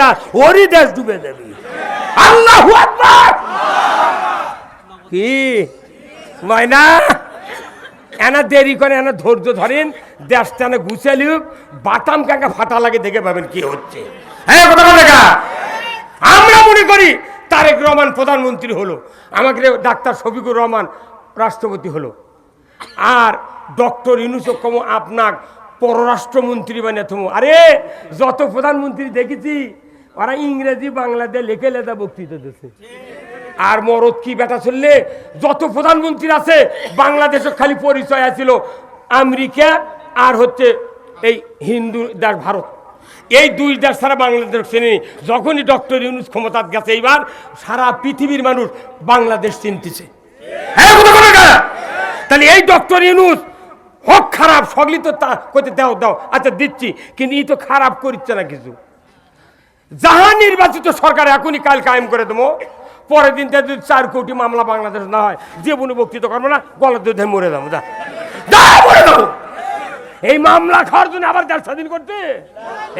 যা ওরই দেশ ডুবে দেবে আল্লাহ কি? ময়না? এনা দেরি করে এনা ধৈর্য ধরেন, দেশটা না গুছালি বাটাম কাকা ফাটা লাগে দেখে পাবেন কি হচ্ছে। হ্যাঁ আমরা মনে করি তারেক রহমান প্রধানমন্ত্রী হলো, আমাকে ডাক্তার শফিকুর রহমান রাষ্ট্রপতি হলো। আর ডক্টর ইনুস কম আপনার পররাষ্ট্রমন্ত্রী বানিয়ে থমো। আরে, যত প্রধানমন্ত্রী দেখেছি ওরা ইংরেজি, বাংলাতে লেখে লেদা বক্তৃতা দিচ্ছে আর মরদ কি বেটা চললে যত প্রধানমন্ত্রী আছে, বাংলাদেশে খালি পরিচয় আছিল আমেরিকা আর হচ্ছে এই হিন্দু দেশ ভারত। এই দুই দেশ ছাড়া বাংলাদেশ চেনে যখনই ডক্টর ইউনুস ক্ষমতার গেছে, এইবার সারা পৃথিবীর মানুষ বাংলাদেশ চিনতেছে। হ্যাঁ? তাহলে এই ডক্টর ইউনুস হোক খারাপ সগলি তো তা করতে দাও দাও। আচ্ছা দিচ্ছি, কিন্তু ই তো খারাপ করছে না কিছু। যাহা নির্বাচিত সরকার এখনই কাল কায়েম করে দেবো। পরের দিন যদি চার কোটি মামলা বাংলাদেশ না হয় কোনো বক্তৃতা করব না, গলার দুধে মরে যাব, যা। এই মামলা খাওয়ার জন্য আবার দেশ স্বাধীন করতে?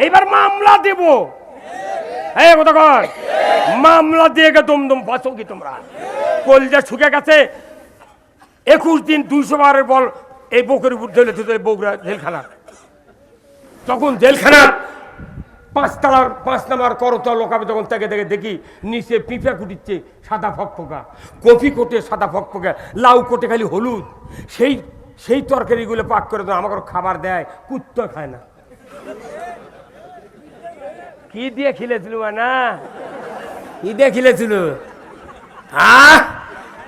এইবার মামলা দেব। মামলা দিয়ে গে দমদম, বাঁচো কি তোমরা? কলজা শুকে গেছে। একুশ দিন দুইশো বারের বল এই বকরিপুর জেলে থেকে বগুড়া জেলখানা। তখন জেলখানা পাঁচতলার পাঁচ নাম্বার করতল লোকাবে তখন থেকে থেকে দেখি, নিচে পিঁপা কুটিচ্ছে, সাদা ফকফকা। কফি কোটে সাদা ফকফকা, লাউ কোটে খালি হলুদ। সেই সেই তরকারিগুলো পাক করে দেয়, আমাকে খাবার দেয়, কুত্ত খায় না। কি দিয়ে খেলেছিল না কি দিয়ে খেলেছিল? হ্যাঁ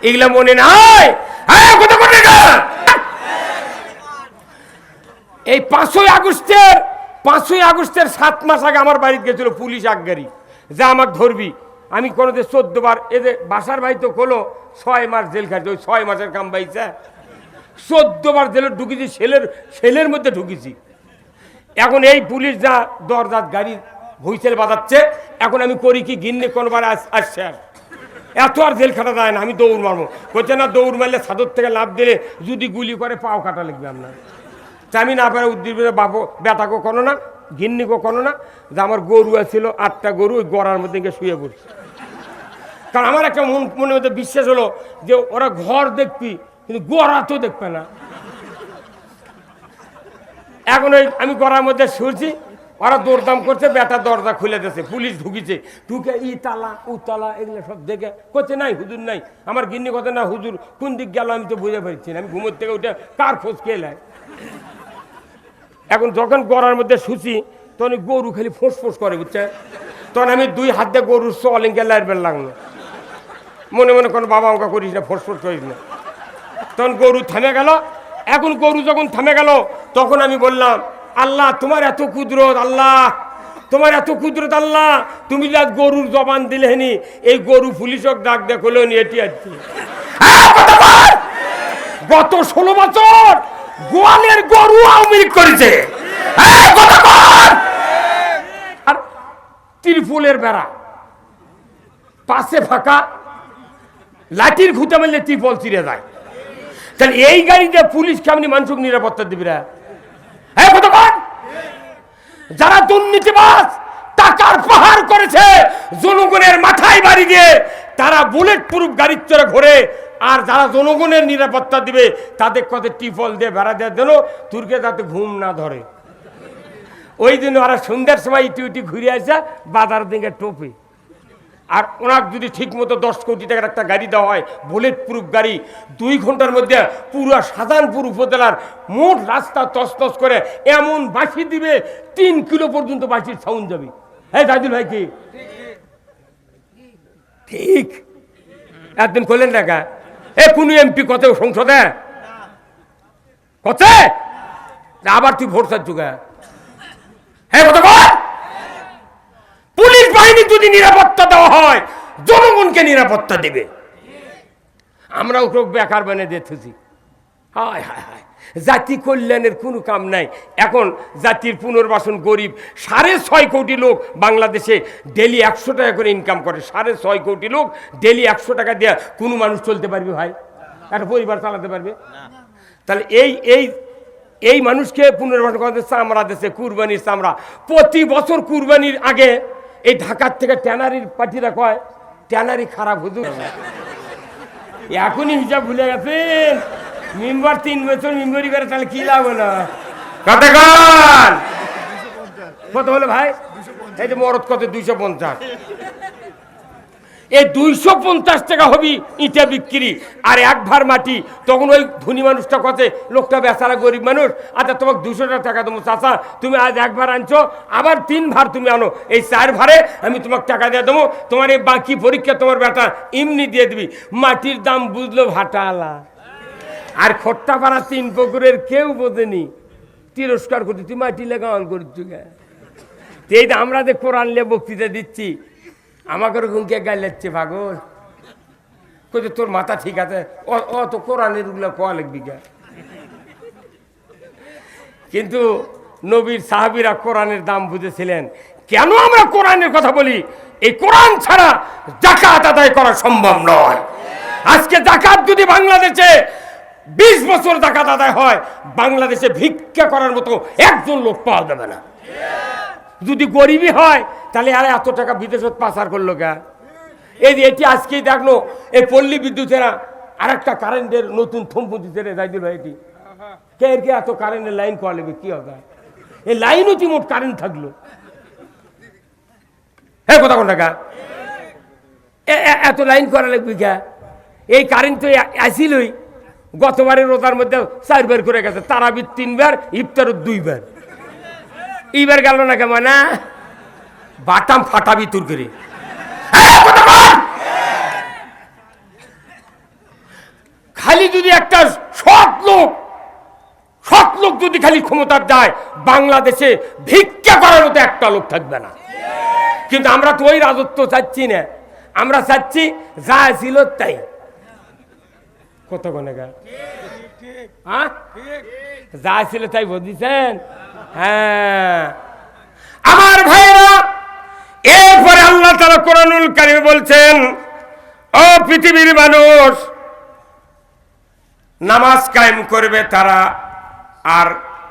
এগুলা মনে হ্যাঁ না এই পাঁচই আগস্টের পাঁচই আগস্টের সাত মাস আগে আমার বাড়িতে গেছিল পুলিশ আগারি যা আমাকে ধরবি। আমি কোনোদিন চোদ্দ বার এদের বাসার ভাই তো হলো ছয় মাস জেল খাইছে, ওই ছয় মাসের কাম পাইছে। চোদ্দ বার জেলে ঢুকেছি সেলের সেলের মধ্যে ঢুকেছি। এখন এই পুলিশ যা দরজাত গাড়ি হুইসেল বাজাচ্ছে, এখন আমি করি কি, গিন্নি কোনোবার আস- আসছে আর। এত আর জেল খাটা যায় না, আমি দৌড় মারবো। বলছে, না, দৌড় মারলে সাদর থেকে লাভ দিলে যদি গুলি করে, পাও কাটা লাগবে আপনার। তা আমি না পারে উদ্দীপনে বাবু বেটাকে কোনো না গিন্নিকে কোনো না, যে আমার গরু ছিল আটটা গরু ওই গড়ার মধ্যে গিয়ে শুয়ে পড়ছে। কারণ আমার একটা মন মনের মধ্যে বিশ্বাস হলো যে ওরা ঘর দেখবি, কিন্তু গড়া তো দেখবে না। এখন ওই আমি গড়ার মধ্যে শুয়েছি ওরা দৌড়দাম করছে, বেটা দরজা খুলে দিয়েছে, পুলিশ ঢুকিছে। ঢুকে ই তালা, উ তালা, এগুলো সব দেখে করছে নাই, হুজুর নাই। আমার গিন্নি কথা না, হুজুর কোন দিক গেল আমি তো বুঝে পারছি না। আমি ঘুমোর থেকে উঠে কার খোঁজ খেয়ে এখন যখন গড়ার মধ্যে শুছি তখন গরু খালি ফোঁস ফোঁস করে বুঝছে তখন আমি দুই হাত দিয়ে গরুর সলিংকে লাইটবেল লাগল মনে মনে কোনো বাবা আমাকে করিস না ফোঁস ফোঁস করিস না তখন গরু থেমে গেল এখন গরু যখন থেমে গেল তখন আমি বললাম আল্লাহ তোমার এত কুদরত আল্লাহ তোমার এত কুদরত আল্লাহ তুমি যা গরুর জবান দিলে হেনি এই গরু পুলিশক ডাক দেখল নি এটি আর কি। হ্যাঁ, বল! গত ষোলো বছর গোয়ালের গরু আওয়ামী লীগ করেছে! আর ত্রিপুলের বেড়া। পাশে ফাঁকা। লাঠির খুঁটে মারলে ত্রিপল চিরে যায়। তাহলে এই গাড়িতে পুলিশ কেমনি মানুষকে নিরাপত্তা দিবি রে? হ্যাঁ কতক্ষণ যারা দুর্নীতিবাজ, টাকার পাহাড় করেছে, জনগণের মাথায় বাড়ি দিয়ে, তারা বুলেট প্রুফ গাড়ির চড়ে ঘোরে আর যারা জনগণের নিরাপত্তা দিবে, তাদের কত টিফল দিয়ে বেড়া দেওয়ার জন্য তুর্কে যাতে ঘুম না ধরে। ওই দিন ওরা সন্ধ্যার সময় ইটি ইটি ঘুরে আসে, বাজার দিকে টোপে। আর ওনার যদি ঠিক মতো দশ কোটি টাকার একটা গাড়ি দেওয়া হয় বুলেট প্রুফ গাড়ি, দুই ঘণ্টার মধ্যে পুরো সাধারণপুর উপজেলার মোট রাস্তা তসতস করে এমন বাসি দিবে, তিন কিলো পর্যন্ত বাঁশির সাউন্ড যাবে। হ্যাঁ দাদুল ভাই কি? ঠিক। একদিন করলেন দেখা এ কোন এমপি কত সংসদে। কত আবার তুই ভোট চার যুগে হ্যাঁ পুলিশ বাহিনী যদি নিরাপত্তা দেওয়া হয়, জনগণকে নিরাপত্তা দিবে। আমরা ওকে বেকার বানিয়ে দিতেছি হায় হায় হায়। জাতি কল্যাণের কোনো কাম নাই। এখন জাতির পুনর্বাসন গরিব। সাড়ে ছয় কোটি লোক বাংলাদেশে ডেলি একশো টাকা করে ইনকাম করে। সাড়ে ছয় কোটি লোক ডেলি একশো টাকা দিয়ে কোনো মানুষ চলতে পারবে ভাই? একটা পরিবার চালাতে পারবে? তাহলে এই এই এই মানুষকে পুনর্বাসন করতে চামড়া দেশে কুরবানির চামড়া, প্রতি বছর কুরবানির আগে এই ঢাকার থেকে ট্যানারির পার্টিরা কয়, ট্যানারি খারাপ হুজুর। এখনই হিসাব ভুলে গেছেন। মেম্বার তিন বছর মেম্বরি করে তাহলে কি লাভ হলো? কতক্ষণ কত হলো ভাই? এই যে মরদ কত? দুইশো পঞ্চাশ। এই দুইশো পঞ্চাশ টাকা হবি ইটা বিক্রি। আর এক ভার মাটি। তখন ওই ধনী মানুষটা কত লোকটা বেচারা গরিব মানুষ। আচ্ছা তোমাকে দুশো টাকা দেবো চাষা তুমি আজ এক ভার আনছো আবার তিন ভার তুমি আনো। এই চার ভারে আমি তোমাকে টাকা দিয়ে দেবো। তোমার এই বাকি পরীক্ষা তোমার বেটা এমনি দিয়ে দিবি। মাটির দাম বুঝলো ভাটালা। আর খট্টা পাড়া তিন পুকুরের কেউ বোঝেনি। তিরস্কার করছি তুই মাটি লেগান করছি এই যে আমরা যে কোরআন নিয়ে বক্তৃতা দিচ্ছি, আমাকে ওরকম ঘুমকে গাইলাচ্ছে পাগল? কইছে তোর মাথা ঠিক আছে? ও তো কোরআনেরগুলো কোয়া লিখবি কে? কিন্তু নবীর সাহাবিরা কোরআনের দাম বুঝেছিলেন। কেন আমরা কোরআনের কথা বলি? এই কোরআন ছাড়া জাকাত আদায় করা সম্ভব নয়। আজকে জাকাত যদি বাংলাদেশে বিশ বছর জাকাত আদায় হয়, বাংলাদেশে ভিক্ষা করার মতো একজন লোক পাওয়া যাবে না। যদি গরিবই হয়, তাহলে আর এত টাকা বিদেশত পাচার করল কে? এই যে এটি আজকেই দেখল, এই পল্লী বিদ্যুতেরা আর একটা কারেন্টের নতুন থম্পু দিতে যাই দিল এটি। কে এর কে এত কারেন্টের লাইন করা লাগবে কি হবে? এই লাইনও কি মোট কারেন্ট থাকল? হ্যাঁ কোথা কোন টাকা এত লাইন করা লাগবে কে? এই কারেন্ট তো আসিলই গতবারের রোজার মধ্যে চারবার করে গেছে, তারাবির তিনবার ইফতার দুইবার এইবার গেল না কেমন না বাটাম ফাটাবি তোর করে। বল! খালি যদি একটা সৎ লোক সৎ লোক যদি খালি ক্ষমতার যায়, বাংলাদেশে ভিক্ষা করার মতো একটা লোক থাকবে না। কিন্তু আমরা তো ওই রাজত্ব চাচ্ছি না। আমরা চাচ্ছি যা ছিল তাই। কত গনে গা? হ্যাঁ? যা ছিল তাই বুঝিছেন হ্যাঁ। আমার ভাইরা এরপরে আল্লাহ তারা কোরআনুল কারিমে বলছেন ও পৃথিবীর মানুষ নামাজ কায়েম করবে তারা আর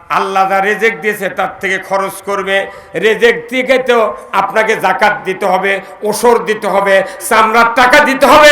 আল্লাহ যা রেজেক দিয়েছে তার থেকে খরচ করবে। রেজেক থেকে তো আপনাকে জাকাত দিতে হবে ওসর দিতে হবে চামড়ার টাকা দিতে হবে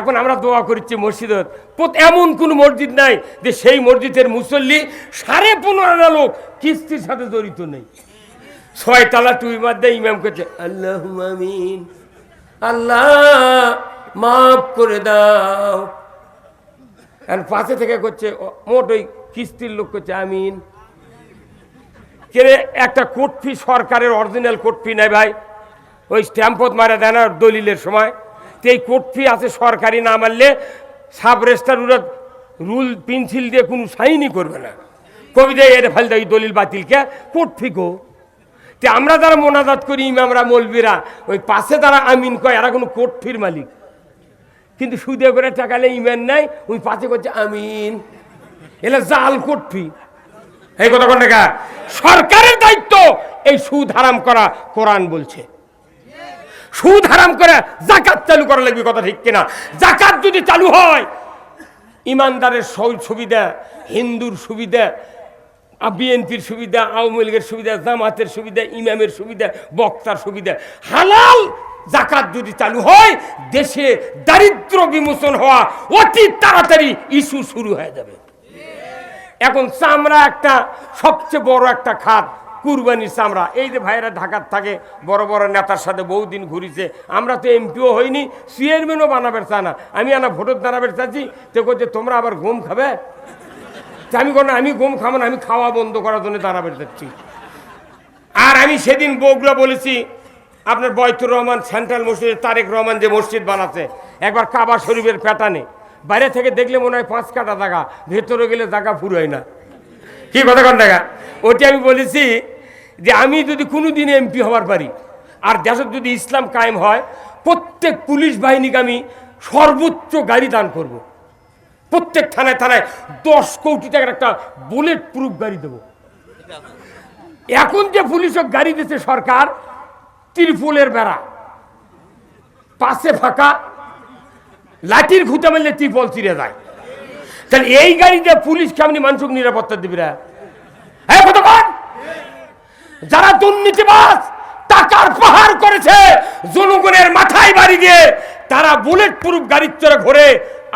এখন আমরা দোয়া করছি মসজিদত এমন কোন মসজিদ নাই যে সেই মসজিদের মুসল্লি সাড়ে পনেরো লোক কিস্তির সাথে জড়িত নেই। ছয় তালা টুই মাধ্যমে ইমাম করছে আল্লাহ আল্লাহ, মাফ করে দাও। আর পাশে থেকে করছে মোট ওই কিস্তির লোক করছে, আমিন। একটা কোট ফি সরকারের অরিজিনাল কোট ফি নেই ভাই। ওই স্ট্যাম্পত মারা দেয় না দলিলের সময়। এই কোট ফি আছে সরকারি না মারলে সাব রেস্টার রুল পেন্সিল দিয়ে কোনো সাইনই করবে না। কবিতা এটা ফেল দেয় দলিল বাতিলকে। কোট ফি গো। তে আমরা যারা মোনাজাত করি ইমামরা মলবিরা, ওই পাশে যারা আমিন কয়, এরা কোনো কোট ফির মালিক। কিন্তু সুদে করে টাকালে ইমান নাই, ওই পাশে করছে আমিন। এলা জাল কোট ফি এই কথা কোন সরকারের দায়িত্ব এই সুদ হারাম করা, কোরআন বলছে। সুদ হারাম করে জাকাত চালু করা লাগবে কথা ঠিক কিনা? জাকাত যদি চালু হয়, ইমানদারের সব- সুবিধা, হিন্দুর সুবিধা বিএনপির সুবিধা, আওয়ামী লীগের সুবিধা, জামাতের সুবিধা, ইমামের সুবিধা, বক্তার সুবিধা। হালাল জাকাত যদি চালু হয়, দেশে দারিদ্র বিমোচন হওয়া অতি তাড়াতাড়ি ইস্যু শুরু হয়ে যাবে। এখন চামড়া একটা সবচেয়ে বড় একটা খাত কুরবানির চামড়া। এই যে ভাইয়েরা ঢাকার থাকে, বড় বড় নেতার সাথে বহুদিন ঘুরিছে। আমরা তো এমপিও হইনি, চেয়ারম্যানও বানাবের চা না। আমি আনা ভোটের দাঁড়াবের চাচ্ছি, তো করছে তোমরা আবার ঘুম খাবে? আমি কোনো আমি ঘুম খাব না, আমি খাওয়া বন্ধ করার জন্য দাঁড়াবের যাচ্ছি আর আমি সেদিন বগুড়া বলেছি, আপনার বয়তুর রহমান, সেন্ট্রাল মসজিদ তারেক রহমান যে মসজিদ বানাচ্ছে, একবার কাবা শরীফের প্যাটার্নে। বাইরে থেকে দেখলে মনে হয় পাঁচ কাটা জায়গা, ভেতরে গেলে জায়গা ফুরোয় না। কি কথা কন টাকা ওটি আমি বলেছি যে আমি যদি কোনো দিন এমপি হবার পারি, আর দেশের যদি ইসলাম কায়েম হয়, প্রত্যেক পুলিশ বাহিনীকে আমি সর্বোচ্চ গাড়ি দান করব। প্রত্যেক থানায় থানায় দশ কোটি টাকার একটা বুলেট প্রুফ গাড়ি দেবো। এখন যে পুলিশের গাড়ি দিচ্ছে সরকার, ত্রিপুলের বেড়া। পাশে ফাঁকা, লাঠির ঘুতে মারলে ত্রিপল চিরে যায়। তাহলে এই গাড়িতে পুলিশ কেমনি মানুষকে নিরাপত্তা দিবি রে হ্যাঁ যারা দুর্নীতিবাজ, টাকার পাহাড় করেছে, জনগণের মাথায় বাড়ি দিয়ে, তারা বুলেট প্রুফ গাড়ির চড়ে ঘোরে,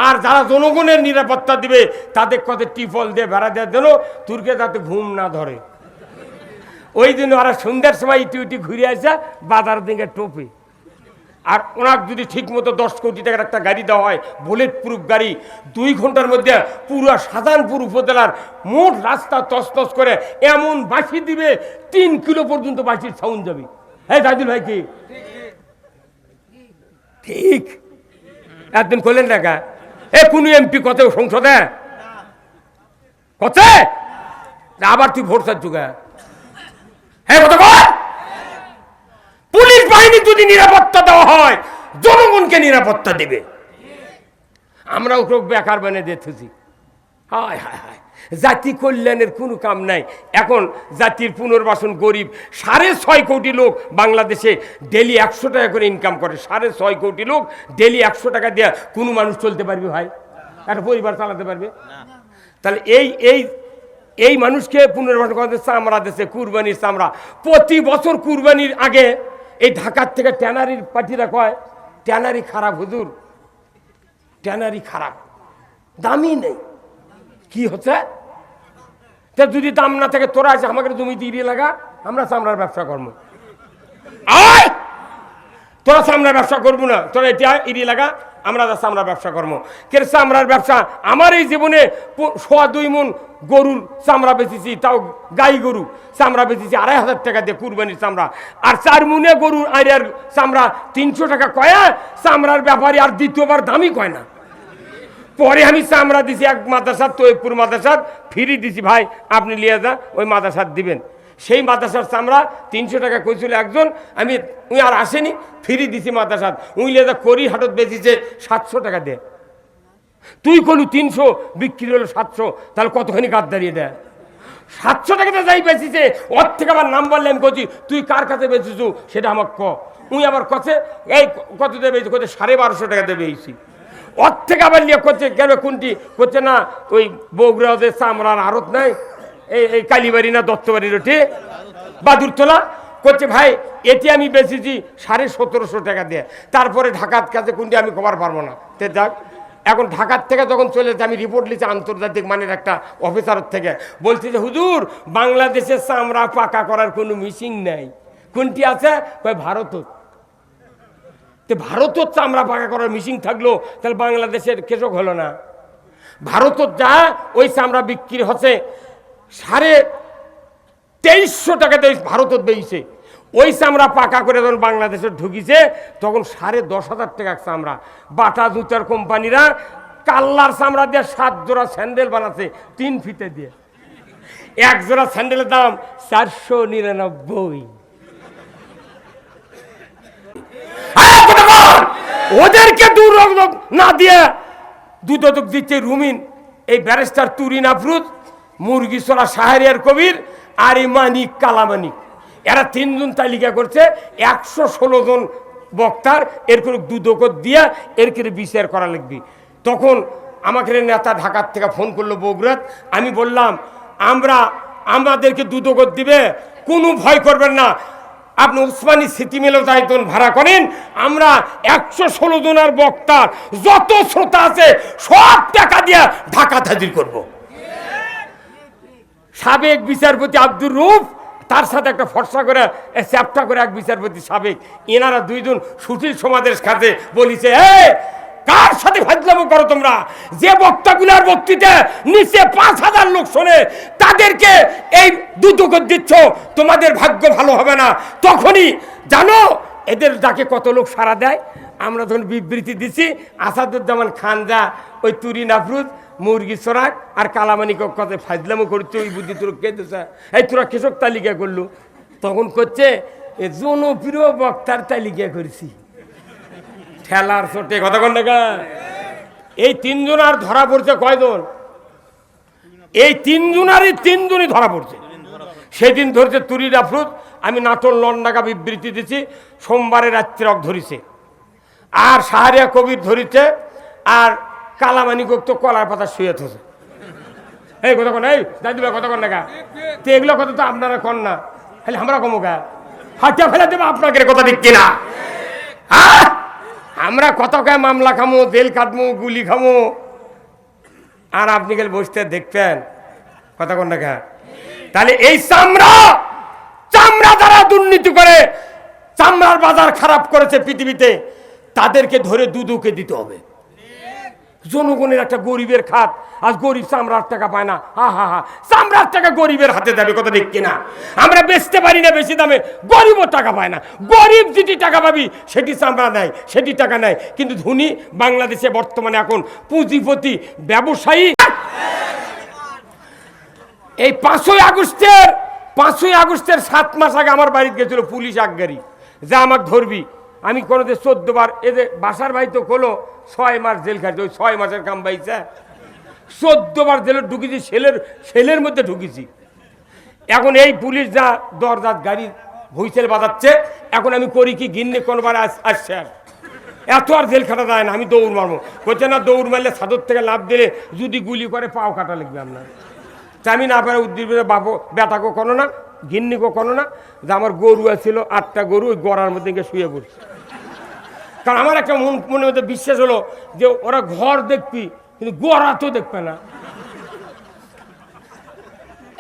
আর যারা জনগণের নিরাপত্তা দিবে, তাদের কত টিফল দিয়ে বেড়া দেওয়ার দিল তুর্কে যাতে ঘুম না ধরে। ওই দিন ওরা সন্ধ্যার সময় ইটি উটি ঘুরে আসা বাজার দিকে টোপে। আর ওনার যদি ঠিক মতো দশ কোটি টাকার একটা গাড়ি দেওয়া হয় বুলেট প্রুফ গাড়ি, দুই ঘণ্টার মধ্যে পুরো সাজানপুর উপজেলার মোট রাস্তা তসতস করে এমন বাঁশি দিবে, তিন কিলো পর্যন্ত বাঁশির সাউন্ড যাবে। হ্যাঁ দাদুল ভাই কি? ঠিক। একদিন করলেন দেখা এ কোন এমপি কত সংসদে? কত? আবার তুই ভোট চাচ্ছু হ্যাঁ কত বাহিনী যদি নিরাপত্তা দেওয়া হয়, জনগণকে নিরাপত্তা দেবে। আমরা ওকে বেকার বানিয়ে দিতেছি হায় হায় হায়। জাতি কল্যাণের কোনো কাম নাই। এখন জাতির পুনর্বাসন গরিব সাড়ে ছয় কোটি লোক বাংলাদেশে ডেলি একশো টাকা করে ইনকাম করে। সাড়ে ছয় কোটি লোক ডেলি একশো টাকা দেওয়া কোনো মানুষ চলতে পারবে ভাই? একটা পরিবার চালাতে পারবে? তাহলে এই এই এই মানুষকে পুনর্বাসন করতে চামড়া দেশে কুরবানির চামড়া। প্রতি বছর কুরবানির আগে এই ঢাকার থেকে ট্যানারির পার্টিরা কয়, ট্যানারি খারাপ হুজুর, ট্যানারি খারাপ, দামই নেই। কি হচ্ছে? তা যদি দাম না থাকে, তোরা আছে আমাকে জমি দিয়ে লাগা, আমরা চামড়ার ব্যবসা করব। আয়! তোরা চামড়ার ব্যবসা করব না। তোরা এটা ইডি লাগা, আমরা যা চামড়ার ব্যবসা করব। কে চামড়ার ব্যবসা? আমার এই জীবনে সোয়া দুই মন গরুর চামড়া বেচেছি, তাও গাই গরু। চামড়া বেচেছি আড়াই হাজার টাকা দিয়ে কুরবানির চামড়া। আর চার মুনে গরুর আইয়ার চামড়া তিনশো টাকা কয়া, চামড়ার ব্যাপারে আর দ্বিতীয়বার দামই কয় না। পরে আমি চামড়া দিছি এক মাদ্রাসার তৈপুর মাদ্রাসার, ফ্রি দিছি ভাই, আপনি লিয়ে যা, ওই মাদ্রাসার দিবেন। সেই মাদ্রাসার চামড়া তিনশো টাকা কইছিল একজন। আমি উই আর আসেনি, ফ্রি দিছি মাদ্রাসার। উই যা করি হাটত বেচিছে, সাতশো টাকা দে। তুই কলু তিনশো, বিক্রি হলো সাতশো, তাহলে কতখানি গাদ্দারিয়ে দেয় সাতশো টাকাতে যাই বেচিছে, ওর থেকে আবার নাম বললে আমি কছি তুই কার কাছে বেচিছু? সেটা আমার ক। উই আবার কছে, এই, কত দেবে কত সাড়ে বারোশো টাকা দেবে এইছি ওর থেকে আবার নিয়ে করছে গেল কোনটি? করছে না, ওই বগুড়া ওদের চামড়ার আড়ত নাই। এই এই কালীবাড়ি না দত্তবাড়ির ওটি বাদুরতলা করছে ভাই, এটি আমি বেচেছি সাড়ে সতেরোশো টাকা দিয়ে। তারপরে ঢাকার কাছে কোনটি আমি কবার পারব না। তে যাক, এখন ঢাকার থেকে যখন চলে আমি রিপোর্ট লিখছি আন্তর্জাতিক মানের একটা অফিসারের থেকে বলছি যে, হুজুর বাংলাদেশের চামড়া পাকা করার কোনো মিশিং নাই। কোনটি আছে? কয় ভারতত তো ভারতত চামড়া পাকা করার মিশিং থাকল, তাহলে বাংলাদেশের কৃষক হলো না। ভারতত যা, ওই চামড়া বিক্রি হচ্ছে। সাড়ে তেইশশো টাকাতে ভারতত বেইছে। ওই চামড়া পাকা করে যখন বাংলাদেশে ঢুকিছে, তখন সাড়ে দশ হাজার টাকা চামড়া বাটা জুতার কোম্পানিরা কাল্লার চামড়া দিয়ে সাত জোড়া স্যান্ডেল বানাচ্ছে, তিন ফিতে দিয়ে। এক জোড়া স্যান্ডেলের দাম চারশো নিরানব্বই? ওদেরকে দূর না দিয়ে দুদক দিচ্ছে রুমিন, এই ব্যারিস্টার তুরিন আফরুজ। মুরগি সোলা শাহরিয়ার কবির আর এই মানিক কালামানিক এরা তিনজন তালিকা করছে, একশো ষোলো জন বক্তার, এর করে দুদক দিয়া এর করে বিচার করা লাগবে। তখন আমাকে নেতা ঢাকার থেকে ফোন করল বগুড়াত, আমি বললাম, আমরা, আমাদেরকে দুদক দিবে, কোনো ভয় করবেন না। আপনি উসমানী স্মৃতি মেলেও দায়িত্ব ভাড়া করেন, আমরা একশো ষোলো জনের বক্তার যত শ্রোতা আছে সব টাকা দিয়ে ঢাকা হাজির করব। সাবেক বিচারপতি আব্দুর রুফ তার সাথে একটা ফর্সা করে চ্যাপটা করে এক বিচারপতি সাবেক। এনারা দুইজন সুশীল সমাজের সাথে বলিছে, এ, কার সাথে ফাজলামো করো তোমরা? যে বক্তাগুলার বক্তৃতা নিচে পাঁচ হাজার লোক শোনে, তাদেরকে এই দুদক দিচ্ছ, তোমাদের ভাগ্য ভালো হবে না। তখনই, জানো, এদের যাকে কত লোক সারা দেয়? আমরা তখন বিবৃতি দিছি, আসাদুজ্জামান খান যা ওই তুরি নাফরুজ মুরগি চোরাক আর কালামানি কত ফাজলামো করছে, ওই বুদ্ধি তোর কে দিছে? এই তোরা কৃষক তালিকা করলু? তখন করছে এ জনপ্রিয় বক্তার তালিকা করেছি। ঠেলার চোটে, কথা কন এই তিনজন আর ধরা পড়ছে কয়জন? এই তিনজন তিনজনারই তিনজনই ধরা পড়ছে। সেদিন ধরছে তুরি আফরুদ আমি নাটোর লন্ডাকা বিবৃতি দিছি, সোমবারে রাত্রে রক ধরিছে। আর সাহারিয়া কবির ধরিছে, আর কালামানি কোক তো কলার পাতা শুয়ে থছে এই কথা কন, এই, দাদু ভাই কথা কন না তো এগুলো কথা তো আপনারা কন না। খালি আমরা কমো গা। হাটিয়া ফেলে দেবো আপনাকে কথা ঠিক কিনা হ্যাঁ? আমরা কত কে মামলা খামো, জেল কাটমো গুলি খামো। আর আপনি গেলে বসতে দেখতেন। কথা কোন দেখা তাহলে এই চামড়া চামড়া যারা দুর্নীতি করে, চামড়ার বাজার খারাপ করেছে পৃথিবীতে, তাদেরকে ধরে দুদুকে দিতে হবে। জনগণের একটা গরিবের খাত। আজ গরিব চামড়ার টাকা পায় না। হা হা হা। চামড়ার টাকা গরিবের হাতে দেবে কথা ঠিক কিনা? আমরা বেচতে পারি না বেশি দামে, গরিবও টাকা পায় না। গরিব যেটি টাকা পাবি, সেটি চামড়া নেয় সেটি টাকা নেয়। কিন্তু ধনী বাংলাদেশে বর্তমানে এখন পুঁজিপতি, ব্যবসায়ী। এই পাঁচই আগস্টের পাঁচই আগস্টের সাত মাস আগে আমার বাড়িতে গেছিল পুলিশ আজ্ঞারি। যা আমাকে ধরবি। আমি কোনোদিন চোদ্দ বার এদের বাসার বাড়ি তো খোলো, ছয় মাস জেল খাইছে, ওই ছয় মাসের কাম পাইছে। চোদ্দ বার জেলে ঢুকেছি, সেলের সেলের মধ্যে ঢুকেছি। এখন এই পুলিশ যা দরজাত গাড়ি হুইসেল বাজাচ্ছে, এখন আমি করি কি, গিন্নি কোনোবার আস- আসছে আর। এত আর জেল খাটা যায় না, আমি দৌড় মারবো। বলছে, না, দৌড় মারলে সাদর থেকে লাভ দিলে যদি গুলি করে, পাও কাটা লিখবে আপনার। তা আমি না পারে উদ্দীপের বাপু বেটাকে কোনো না গিন্নিকে কোনো না, যে আমার গরু ছিল আটটা গরু ওই গড়ার মধ্যে গিয়ে শুয়ে পড়ছে। কারণ আমার একটা মন মনের মধ্যে বিশ্বাস হলো যে ওরা ঘর দেখবি কিন্তু গড়া তো দেখবে না।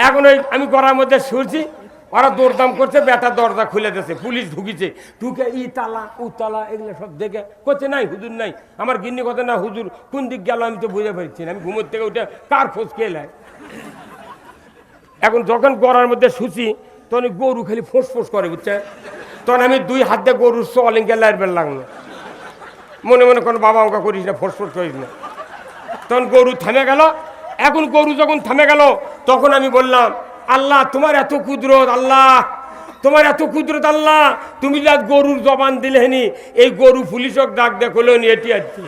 এখন ওই আমি গড়ার মধ্যে শুয়েছি ওরা দৌড়দাম করছে, বেটা দরজা খুলে দিয়েছে, পুলিশ ঢুকিছে। ঢুকে ই তালা, উ তালা, এগুলো সব দেখে করছে নাই, হুজুর নাই। আমার গিন্নি কথা না, হুজুর, কোন দিক গেল আমি তো বুঝে পারছি না, আমি ঘুমোর থেকে উঠে কার খোঁজ খেয়ে এখন যখন গড়ার মধ্যে শুছি, তখন গরু খালি ফোঁস ফোঁস করে বুঝছে তখন আমি দুই হাত দিয়ে গরুর সলিংকে লাইটবেল লাগল মনে মনে কোনো বাবা অঙ্কা করিস না ফোঁস ফোঁস করিস না। তখন গরু থেমে গেল। এখন গরু যখন থেমে গেল, তখন আমি বললাম, আল্লাহ, তোমার এত কুদরত, আল্লাহ, তোমার এত কুদরত, আল্লাহ, তুমি যা গরুর জবান দিলেনি এই গরু পুলিশক ডাক দেখল নি, এটি কি।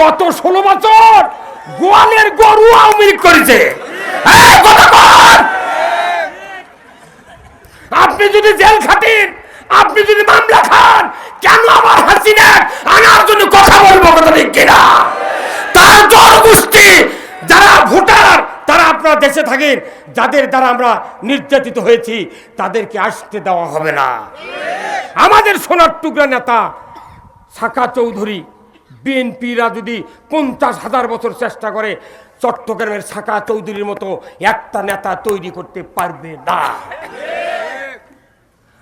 গত ষোলো বছর! গোয়ালের গরু আওয়ামী লীগ করেছে। আপনি যদি জেল খাটেন, আপনি যদি মামলা খান, কেন আমার হাসিনা আনার জন্য কথা বলব কিনা? তার জনগোষ্ঠী, যারা ভোটার, তারা আপনার দেশে থাকেন, যাদের দ্বারা আমরা নির্যাতিত হয়েছি, তাদেরকে আসতে দেওয়া হবে না। আমাদের সোনার টুকরা নেতা সাকা চৌধুরী বিএনপিরা যদি পঞ্চাশ হাজার বছর চেষ্টা করে চট্টগ্রামের শাখা চৌধুরীর মতো একটা নেতা তৈরি করতে পারবে না।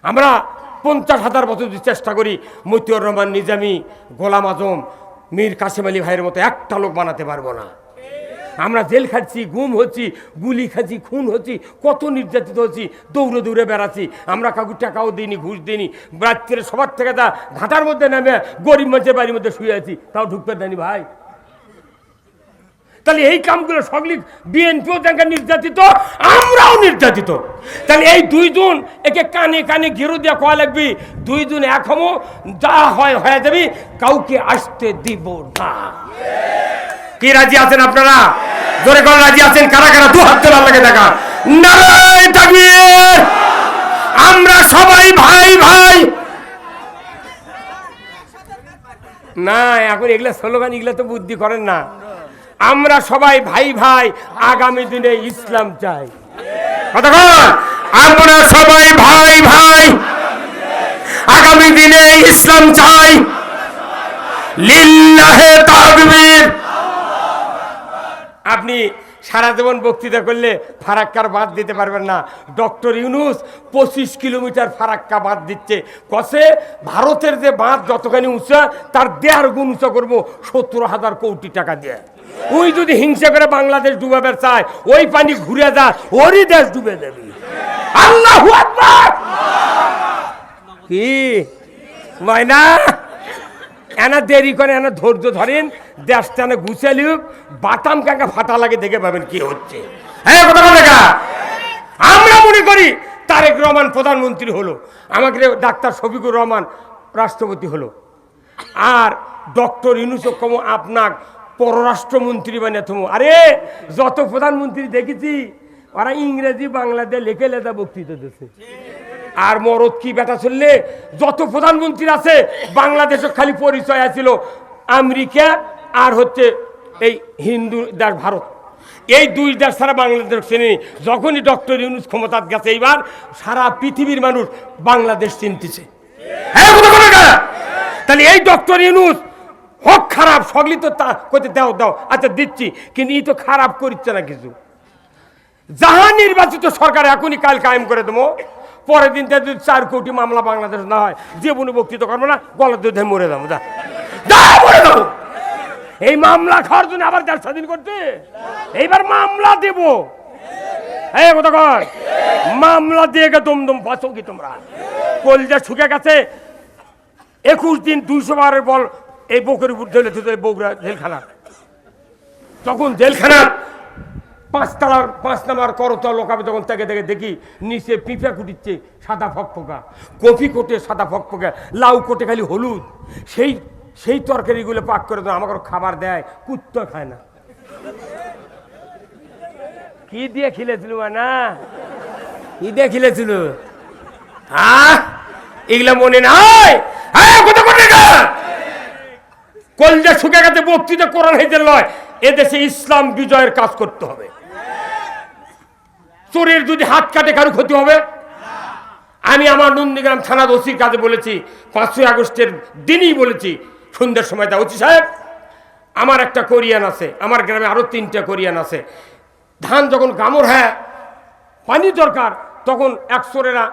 আমরা পঞ্চাশ হাজার বছর যদি চেষ্টা করি, মতিউর রহমান, নিজামি, গোলাম আজম, মীর কাশিম আলী ভাইয়ের মতো একটা লোক বানাতে পারব না। আমরা জেল খাচ্ছি, গুম হচ্ছি, গুলি খাচ্ছি, খুন হচ্ছি, কত নির্যাতিত হচ্ছি, দৌড়ে দৌড়ে বেড়াচ্ছি। আমরা কাউকে টাকাও দিইনি, ঘুষ দিইনি। রাত্রে সবার থেকে তা ঘাটার মধ্যে নেমে গরিব মানুষের বাড়ির মধ্যে শুয়ে আছি, তাও ঢুকতে দেয়নি ভাই। তাহলে এই কামগুলো সগলি বিএনপিও দেখা নির্যাতিত, আমরাও নির্যাতিত। তাহলে এই দুইজন একে কানে কানে ঘেরো দেওয়া কয়া লাগবি দুইজন হমো, যা হয় হয়ে যাবি, কাউকে আসতে দিব না। কি রাজি আছেন আপনারা? জোরে করে রাজি আছেন? কারা কারা? দু হাত তোলা লাগে দেখা। তাকবীর আমরা সবাই ভাই ভাই। না, এখন এগুলা স্লোগান, এগুলা তো বুদ্ধি করেন না। আমরা সবাই ভাই ভাই, আগামী দিনে ইসলাম চাই। আমরা সবাই ভাই ভাই। আগামী দিনে ইসলাম চাই। লিল্লাহে তাকবীর আপনি সারা জীবন বক্তৃতা করলে ফারাক্কার বাদ দিতে পারবেন না। ডক্টর ইউনুস পঁচিশ কিলোমিটার ফারাক্কা বাদ দিচ্ছে। কষে ভারতের যে বাঁধ যতখানি উঁচা, তার দেড় গুণ উঁচা করব সত্তর হাজার কোটি টাকা দিয়ে। ওই যদি হিংসা করে বাংলাদেশ ডুবাবে চায়, ওই পানি ঘুরে যা, ওরই দেশ ডুবে দেবে আল্লাহ কি? ময়না এনা দেরি করে, এনা ধৈর্য ধরেন, দেশটা এনা গুছালিউক বাতাম কাকা ফাটা লাগে দেখে পাবেন কি হচ্ছে। হ্যাঁ কথা আমরা মনে করি তারেক রহমান প্রধানমন্ত্রী হলো, আমাকে ডাক্তার শফিকুর রহমান রাষ্ট্রপতি হলো। আর ডক্টর ইউনুসক কম আপনার পররাষ্ট্রমন্ত্রী বানিয়ে থমো। আরে, যত প্রধানমন্ত্রী দেখেছি, ওরা ইংরেজি বাংলা দিয়ে লেখে লেদা বক্তৃতা দিচ্ছে আর মরদ কি বেটা চললে যত প্রধানমন্ত্রী আছে বাংলাদেশে খালি পরিচয় আছিল আমেরিকা আর হচ্ছে এই হিন্দু দেশ ভারত। এই দুই দেশ ছাড়া বাংলাদেশ চেনে যখনই ডক্টর ইউনুস ক্ষমতার গেছে এইবার সারা পৃথিবীর মানুষ বাংলাদেশ চিনতেছে। হ্যাঁ? তাহলে এই ডক্টর ইউনুস হোক খারাপ, সগলি তো তা করতে দাও দাও আচ্ছা দিচ্ছি, কিন্তু ই তো খারাপ করছে না কিছু। যাহা নির্বাচিত সরকার এখনই কাল কায়েম করে দেবো। পরের দিন থেকে যদি চার কোটি মামলা বাংলাদেশ না হয় কোনো বক্তৃতা করব না, গলার দুধে মরে যাব, যা। এই মামলা খাওয়ার জন্য আবার দেশ স্বাধীন করতে এইবার মামলা দেব। মামলা দিয়ে গে দমদম বাঁচো কি তোমরা? কলজা শুকে গেছে, একুশ দিন দুইশো বারের বল এই বকরিপুর জেলে থেকে বগুড়া জেলখানা। তখন জেলখানা পাঁচতলার পাঁচ নাম্বার করতল লোক আমি তখন থেকে থেকে দেখি, নিচে পিঁপড়া কুটিচ্ছে, সাদা ফকফকা কফি কোটে সাদা ফকফকা লাউ কোটে খালি হলুদ। সেই সেই তরকারিগুলো পাক করে দেয় আমাকে খাবার দেয়, কুত্ত খায় না। কি দিয়ে খিলেছিল না কি দিয়ে খিলেছিল? আহ! এগুলা মনে না কলজা শুকে গেছে, বক্তৃতা কোরআন হইতে লয়। এদেশে ইসলাম বিজয়ের কাজ করতে হবে। চোরের যদি হাত কাটে কারও ক্ষতি হবে? আমি আমার নন্দীগ্রাম থানার ওসির কাছে বলেছি, পাঁচই আগস্টের দিনই বলেছি, সন্ধ্যার সময় দা ওসি সাহেব, আমার একটা কোরিয়ান আছে, আমার গ্রামে আরও তিনটা কোরিয়ান আছে। ধান যখন গামর হ্যাঁ পানি দরকার, তখন একশোরেরা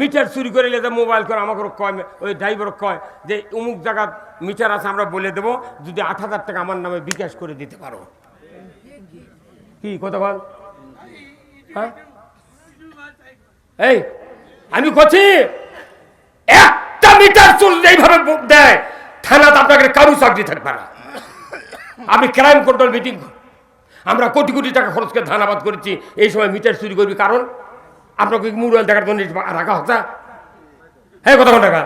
মিটার চুরি করে লেদে মোবাইল করে আমাকে কয়, ওই ড্রাইভার কয় যে, অমুক জায়গার মিটার আছে, আমরা বলে দেবো, যদি আট হাজার টাকা আমার নামে বিকাশ করে দিতে পারো। কি, কথা বল? হ্যাঁ? এই, আমি করছি একটা মিটার চুল এইভাবে দেয় থানাতে আপনাকে কারু চাকরি থাকবে না। আপনি ক্রাইম কন্ট্রোল মিটিং আমরা কোটি কোটি টাকা খরচ করে ধান আবাদ করেছি, এই সময় মিটার চুরি করবি। কারণ আপনাকে মুরাল দেখার জন্য রাখা হতা হ্যাঁ কতক্ষণ টাকা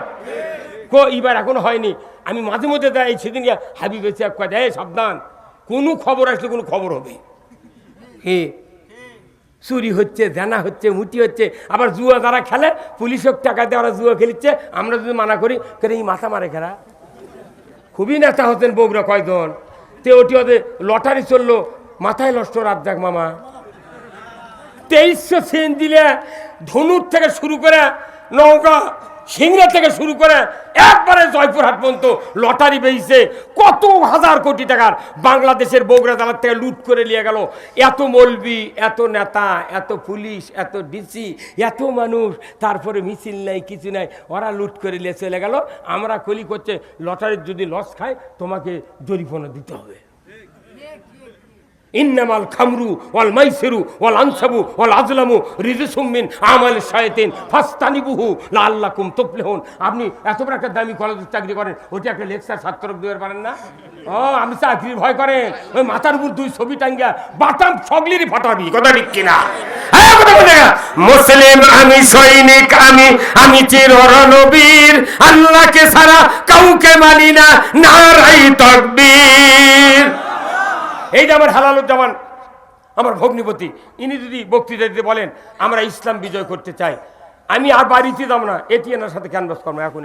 কো, এইবার এখনও হয়নি। আমি মাঝে মধ্যে দেয় সেদিন হাবিব এসে কয়, দেয়, সাবধান। কোনো খবর আসলে কোনো খবর হবে। হে চুরি হচ্ছে, জানা হচ্ছে মুটি হচ্ছে, আবার জুয়া যারা খেলে পুলিশক টাকা দিয়ে ওরা জুয়া খেলিচ্ছে, আমরা যদি মানা করি, কেন এই মাথা মারে খেলা? খুবই নেতা হতেন বগুড়া কয়জন? তে ওটি ওদের লটারি চলল, মাথায় নষ্ট রাজ্জাক মামা। তেইশশো সেন দিলে ধনুর থেকে শুরু করে নৌকা সিংড়া থেকে শুরু করে একবারে জয়পুরহাট পর্যন্ত লটারি বেরিয়েছে কত হাজার কোটি টাকার বাংলাদেশের বগুড়া জেলার থেকে লুট করে নিয়ে গেল। এত মলবি, এত নেতা, এত পুলিশ, এত ডিসি, এত মানুষ, তারপরে মিছিল নাই, কিছু নাই, ওরা লুট করে নিয়ে চলে গেল। আমরা কলি করছে, লটারির যদি লস খায়, তোমাকে জরিমানা দিতে হবে। ইন্নামাল খামরু ওয়াল মাইসিরু ওয়াল আনসাবু ওয়াল আজলামু রিজসুম মিন আমাল শায়াতিন ফাস্তানিবুহু লাআল্লাকুম তুফলিহুন। আপনি এত বড় একটা দামি কলেজে চাকরি করেন ওইটা একটা লেকচার ছাত্র দিতে পারেন না? ও আমি চাকরি ভয় করেন। ওই মাথার উপর দুই ছবি টাঙ্গিয়া বাটাম সগলিরই ফাটাবি কথা ঠিক কিনা? হ্যাঁ। মুসলিম আমি সৈনিক, আমি আমি চির নবীর আল্লাহকে ছাড়া কাউকে মানি না, নারাই তকবীর। এই যে আমার হালালুজ্জামান, আমার ভগ্নিপতি, ইনি যদি বক্তৃতা দিতে বলেন, আমরা ইসলাম বিজয় করতে চাই। আমি আর বাড়িতে যাব না এটিএনের সাথে ক্যানভাস করব, এখন